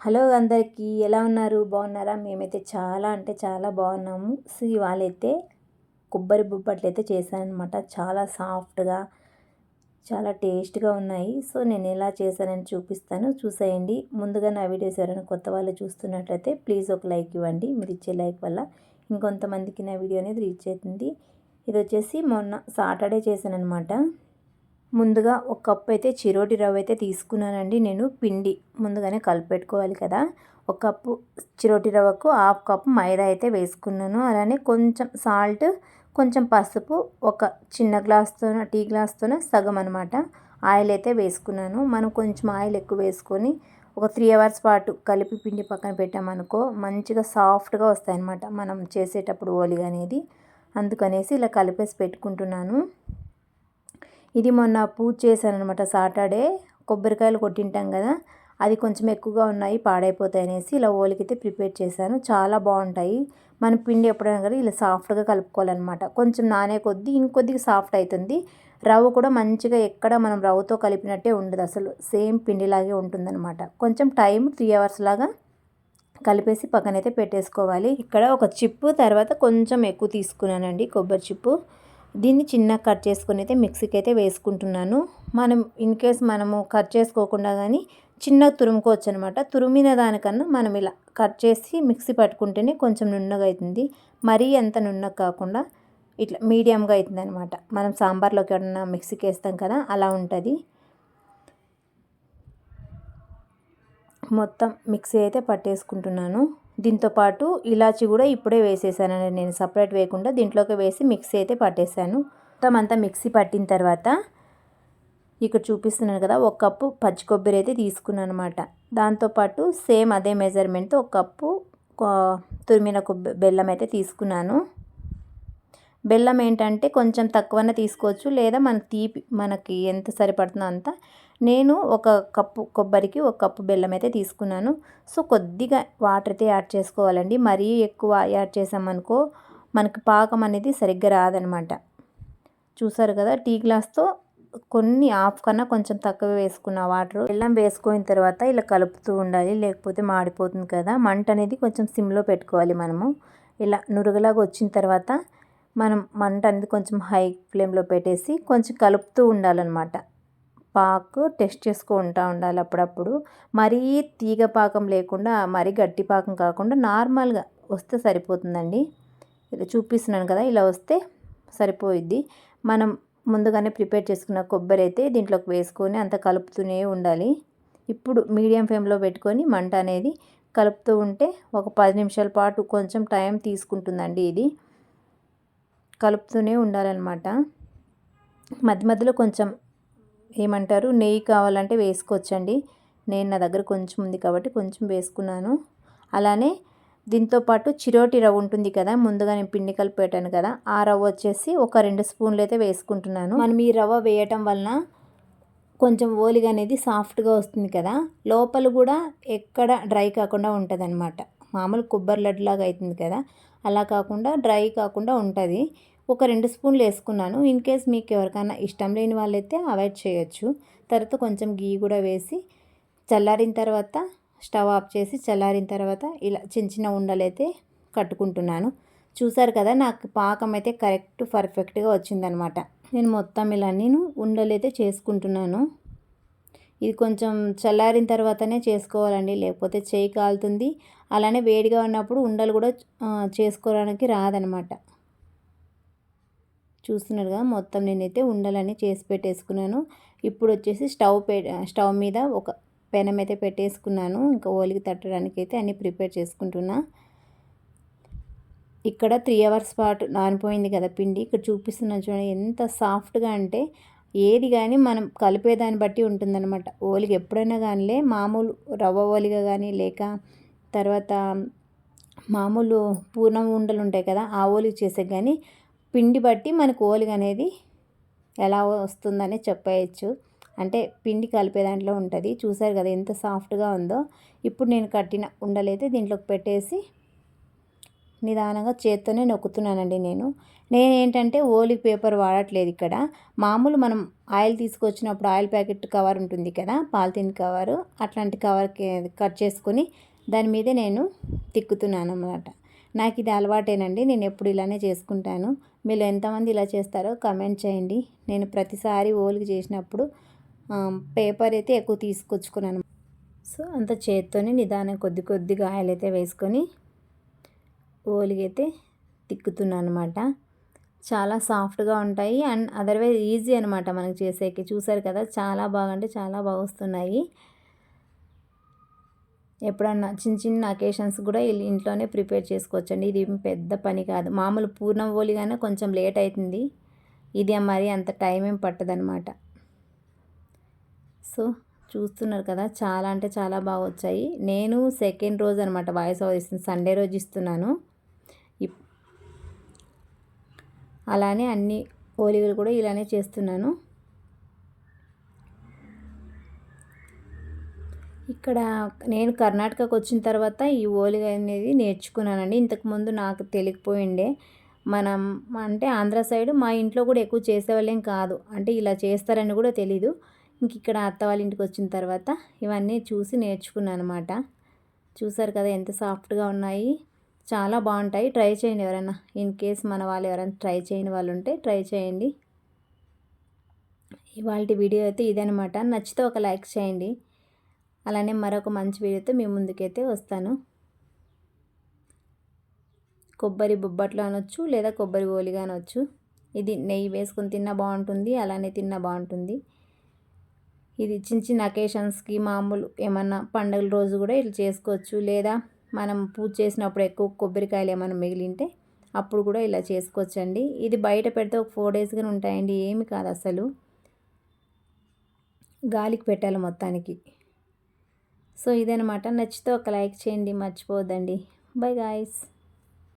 Hello అందరికీ ఎలా ఉన్నారు? బాగున్నారా? మేమైతే చాలా అంటే చాలా బాగున్నాము. సో ఇవాళైతే కొబ్బరి బొబ్బట్లు అయితే చేశానమాట చాలా సాఫ్ట్గా చాలా టేస్ట్గా ఉన్నాయి. సో నేను ఎలా చేశానని చూపిస్తాను. చూసేయండి. ముందుగా నా వీడియోస్ ఎవరైనా కొత్త వాళ్ళు చూస్తున్నట్లయితే ప్లీజ్ ఒక లైక్ ఇవ్వండి. మీరు ఇచ్చే లైక్ వల్ల ఇంకొంతమందికి నా వీడియో అనేది రీచ్ అవుతుంది. ఇది వచ్చేసి మొన్న సాటర్డే చేశాను అనమాట ముందుగా ఒక కప్పు అయితే చిరోటి రవ్వ అయితే తీసుకున్నానండి నేను పిండి ముందుగానే కలిపెట్టుకోవాలి కదా. ఒక కప్పు చిరోటి రవ్వకు హాఫ్ కప్పు మైదా అయితే వేసుకున్నాను. అలానే కొంచెం సాల్ట్ కొంచెం పసుపు ఒక చిన్న గ్లాస్తో టీ గ్లాస్తో సగం అనమాట ఆయిల్ అయితే వేసుకున్నాను. మనం కొంచెం ఆయిల్ ఎక్కువ వేసుకొని ఒక త్రీ అవర్స్ పాటు కలిపి పిండి పక్కన పెట్టామనుకో మంచిగా సాఫ్ట్గా వస్తాయన్నమాట మనం చేసేటప్పుడు ఓలిగా అనేది అందుకనేసి ఇలా కలిపేసి పెట్టుకుంటున్నాను. ఇది మొన్న పూజ చేశాను అనమాట సాటర్డే కొబ్బరికాయలు కొట్టింటాం కదా అది కొంచెం ఎక్కువగా ఉన్నాయి పాడైపోతాయి అనేసి ఇలా ఓలికైతే ప్రిపేర్ చేశాను. చాలా బాగుంటాయి. మన పిండి ఎప్పుడైనా కానీ ఇలా సాఫ్ట్గా కలుపుకోవాలన్నమాట. కొంచెం నానే కొద్దీ ఇంకొద్దిగా సాఫ్ట్ అవుతుంది. రవ్వ కూడా మంచిగా ఎక్కడ మనం రవ్వతో కలిపినట్టే ఉండదు. అసలు సేమ్ పిండిలాగే ఉంటుందన్నమాట. కొంచెం టైం త్రీ అవర్స్ లాగా కలిపేసి పక్కనైతే పెట్టేసుకోవాలి. ఇక్కడ ఒక చిప్పు తర్వాత కొంచెం ఎక్కువ తీసుకున్నానండి కొబ్బరి చిప్పు. దీన్ని చిన్న కట్ చేసుకుని అయితే మిక్సీకి అయితే వేసుకుంటున్నాను. మనం ఇన్ కేస్ మనము కట్ చేసుకోకుండా కానీ చిన్న తురుముకోవచ్చు అనమాట తురిమిన దానికన్నా మనం ఇలా కట్ చేసి మిక్సీ పట్టుకుంటేనే కొంచెం నున్నగా అవుతుంది మరీ ఎంత నున్నగా కాకుండా ఇట్లా మీడియంగా అవుతుంది అనమాట మనం సాంబార్లోకి ఏమన్నా మిక్సీకి వేస్తాం కదా అలా ఉంటుంది. మొత్తం మిక్సీ అయితే పట్టేసుకుంటున్నాను. దీంతోపాటు ఇలాచి కూడా ఇప్పుడే వేసేసానండి నేను. సపరేట్ వేయకుండా దీంట్లోకి వేసి మిక్సీ అయితే పట్టేశాను మొత్తం అంతా మిక్సీ పట్టిన తర్వాత ఇక్కడ చూపిస్తున్నాను కదా ఒక కప్పు పచ్చి కొబ్బరి అయితే తీసుకున్నాను అనమాట దాంతోపాటు సేమ్ అదే మెజర్మెంట్తో ఒక కప్పు తురిమిన కొబ్బరి బెల్లం అయితే తీసుకున్నాను. బెల్లం ఏంటంటే కొంచెం తక్కువనే తీసుకోవచ్చు లేదా మన తీపి మనకి ఎంత సరిపడుతుందో అంత నేను ఒక కప్పు కొబ్బరికి ఒక కప్పు బెల్లం అయితే తీసుకున్నాను. సో కొద్దిగా వాటర్ అయితే యాడ్ చేసుకోవాలండి. మరీ ఎక్కువ యాడ్ చేసామనుకో మనకి పాకం అనేది సరిగ్గా రాదనమాట. చూసారు కదా టీ గ్లాస్తో కొన్ని హాఫ్ కన్నా కొంచెం తక్కువ వేసుకున్న వాటర్. బెల్లం వేసుకున్న తర్వాత ఇలా కలుపుతూ ఉండాలి లేకపోతే మాడిపోతుంది కదా. మంట అనేది కొంచెం సిమ్లో పెట్టుకోవాలి మనము. ఇలా నురగలాగా వచ్చిన తర్వాత మనం మంట అనేది కొంచెం హై ఫ్లేమ్లో పెట్టేసి కొంచెం కలుపుతూ ఉండాలన్నమాట. పాకు టెస్ట్ చేసుకుంటూ ఉండాలి అప్పుడప్పుడు. మరీ తీగ పాకం లేకుండా మరీ గట్టి పాకం కాకుండా నార్మల్గా వస్తే సరిపోతుందండి. ఇలా చూపిస్తున్నాను కదా ఇలా వస్తే సరిపోయిద్ది. మనం ముందుగానే ప్రిపేర్ చేసుకున్న కొబ్బరి అయితే దీంట్లోకి వేసుకొని అంత కలుపుతూనే ఉండాలి. ఇప్పుడు మీడియం ఫ్లేమ్లో పెట్టుకొని మంట అనేది కలుపుతూ ఉంటే ఒక పది నిమిషాల పాటు కొంచెం టైం తీసుకుంటుందండి ఇది. కలుపుతూనే ఉండాలన్నమాట. మధ్య మధ్యలో కొంచెం ఏమంటారు? నెయ్యి కావాలంటే వేసుకోవచ్చండి. నేను నా దగ్గర కొంచెం ఉంది కాబట్టి కొంచెం వేసుకున్నాను. అలానే దీంతో పాటు చిరోటి రవ్వ ఉంటుంది కదా ముందుగా నేను పిండి కలిపి పెట్టాను కదా ఆ రవ్వ వచ్చేసి ఒక రెండు స్పూన్లు అయితే వేసుకుంటున్నాను. మనం ఈ రవ్వ వేయటం వలన కొంచెం ఓలిగా అనేది సాఫ్ట్గా వస్తుంది కదా లోపల కూడా ఎక్కడ డ్రై కాకుండా ఉంటుంది అనమాట మామూలు కొబ్బరి లడ్డులాగా అవుతుంది కదా అలా కాకుండా డ్రై కాకుండా ఉంటుంది. ఒక రెండు స్పూన్లు వేసుకున్నాను. ఇన్ కేస్ మీకు ఎవరికైనా ఇష్టం లేని వాళ్ళైతే అవాయిడ్ చేయొచ్చు. తర్వాత కొంచెం గీ కూడా వేసి చల్లారిన తర్వాత స్టవ్ ఆఫ్ చేసి చల్లారిన తర్వాత ఇలా చిన్న చిన్న ఉండలైతే కట్టుకుంటున్నాను. చూసారు కదా నాకు పాకం అయితే కరెక్ట్ పర్ఫెక్ట్గా వచ్చిందనమాట. నేను మొత్తం ఇలా నేను ఉండలైతే చేసుకుంటున్నాను. ఇది కొంచెం చల్లారిన తర్వాతనే చేసుకోవాలండి లేకపోతే చేయి కాలుతుంది. అలానే వేడిగా ఉన్నప్పుడు ఉండలు కూడా చేసుకోవడానికి రాదనమాట. చూస్తున్నారుగా మొత్తం నేనైతే ఉండలని చేసి పెట్టేసుకున్నాను. ఇప్పుడు వచ్చేసి స్టవ్ పె స్టవ్ మీద ఒక పెనం అయితే పెట్టేసుకున్నాను. ఇంకా ఓలికి తట్టడానికి అయితే అన్నీ ప్రిపేర్ చేసుకుంటున్నా. ఇక్కడ త్రీ అవర్స్ పాటు నానిపోయింది కదా పిండి. ఇక్కడ చూపిస్తున్నాను చూడండి ఎంత సాఫ్ట్గా అంటే ఏది కానీ మనం కలిపేదాన్ని బట్టి ఉంటుందన్నమాట. ఓలికి ఎప్పుడైనా కానీలే మామూలు రవ్వ ఓలిగా కానీ లేక తర్వాత మామూలు పూర్ణం ఉండలు ఉంటాయి కదా ఆ ఓలికి చేసే కానీ పిండి బట్టి మనకు ఓలిగ అనేది ఎలా వస్తుందనే చెప్పేయచ్చు. అంటే పిండి కలిపే దాంట్లో ఉంటుంది. చూసారు కదా ఎంత సాఫ్ట్గా ఉందో. ఇప్పుడు నేను కట్టిన ఉండలైతే దీంట్లోకి పెట్టేసి నిదానంగా చేత్తోనే నొక్కుతున్నానండి నేను. నేనేంటంటే ఓలి పేపర్ వాడట్లేదు ఇక్కడ. మామూలు మనం ఆయిల్ తీసుకొచ్చినప్పుడు ఆయిల్ ప్యాకెట్ కవర్ ఉంటుంది కదా పాలిథిన్ కవరు అట్లాంటి కవర్కి కట్ చేసుకొని దాని మీదే నేను తిక్కుతున్నాను అన్నమాట నాకు ఇది అలవాటేనండి నేను ఎప్పుడు ఇలానే చేసుకుంటాను. మీరు ఎంతమంది ఇలా చేస్తారో కమెంట్ చేయండి. నేను ప్రతిసారి ఓలికి చేసినప్పుడు పేపర్ అయితే ఎక్కువ తీసుకొచ్చుకున్నాను. సో అంత చేత్తోనే నిదానం కొద్ది కొద్దిగా ఆయిల్ అయితే వేసుకొని ఓలిగైతే తిక్కుతున్నాను అనమాట చాలా సాఫ్ట్గా ఉంటాయి అండ్ అదర్వైజ్ ఈజీ అనమాట మనకు చేసేకి. చూసారు కదా చాలా బాగా అంటే చాలా బాగా వస్తున్నాయి. ఎప్పుడన్నా చిన్న చిన్న అకేషన్స్ కూడా ఇంట్లోనే ప్రిపేర్ చేసుకోవచ్చండి. ఇది పెద్ద పని కాదు. మామూలు పూర్ణం ఓలిగానే కొంచెం లేట్ అవుతుంది. ఇది మరి అంత టైం ఏం పట్టదనమాట సో చూస్తున్నారు కదా చాలా అంటే చాలా బాగా వచ్చాయి. నేను సెకండ్ రోజు అనమాట వాయిస్ ఓవర్ ఇస్తుంది సండే రోజు ఇస్తున్నాను. అలానే అన్ని ఓలిగలు కూడా ఇలానే చేస్తున్నాను. ఇక్కడ నేను కర్ణాటకకు వచ్చిన తర్వాత ఈ ఓలిగ అనేది నేర్చుకున్నానండి. ఇంతకుముందు నాకు తెలియకపోయిండే. మనం అంటే ఆంధ్ర సైడ్ మా ఇంట్లో కూడా ఎక్కువ చేసేవాళ్ళేం కాదు. అంటే ఇలా చేస్తారని కూడా తెలీదు. ఇంక ఇక్కడ అత్త వాళ్ళ ఇంటికి వచ్చిన తర్వాత ఇవన్నీ చూసి నేర్చుకున్నాను అనమాట చూసారు కదా ఎంత సాఫ్ట్గా ఉన్నాయి. చాలా బాగుంటాయి. ట్రై చేయండి ఎవరైనా. ఇన్ కేస్ మన వాళ్ళు ఎవరైనా ట్రై చేయని వాళ్ళు ఉంటే ట్రై చేయండి. ఇవాళ వీడియో అయితే ఇదనమాట నచ్చితే ఒక లైక్ చేయండి. అలానే మరొక మంచి వీడియోతో మీ ముందుకైతే వస్తాను. కొబ్బరి బొబ్బట్లు అనొచ్చు లేదా కొబ్బరి ఓలిగా అనొచ్చు. ఇది నెయ్యి వేసుకొని తిన్నా బాగుంటుంది అలానే తిన్నా బాగుంటుంది. ఇది చిన్న చిన్న అకేషన్స్కి మామూలు ఏమన్నా పండగల రోజు కూడా ఇట్లా చేసుకోవచ్చు. లేదా మనం పూజ చేసినప్పుడు ఎక్కువ కొబ్బరికాయలు ఏమైనా మిగిలింటే అప్పుడు కూడా ఇలా చేసుకోవచ్చండి. ఇది బయట పెడితే ఒక ఫోర్ డేస్గానే ఉంటాయండి ఏమి కాదు అసలు. గాలికి పెట్టాలి మొత్తానికి. సో ఇదనమాట నచ్చితే ఒక లైక్ చేయండి మర్చిపోవద్దండి. Bye guys.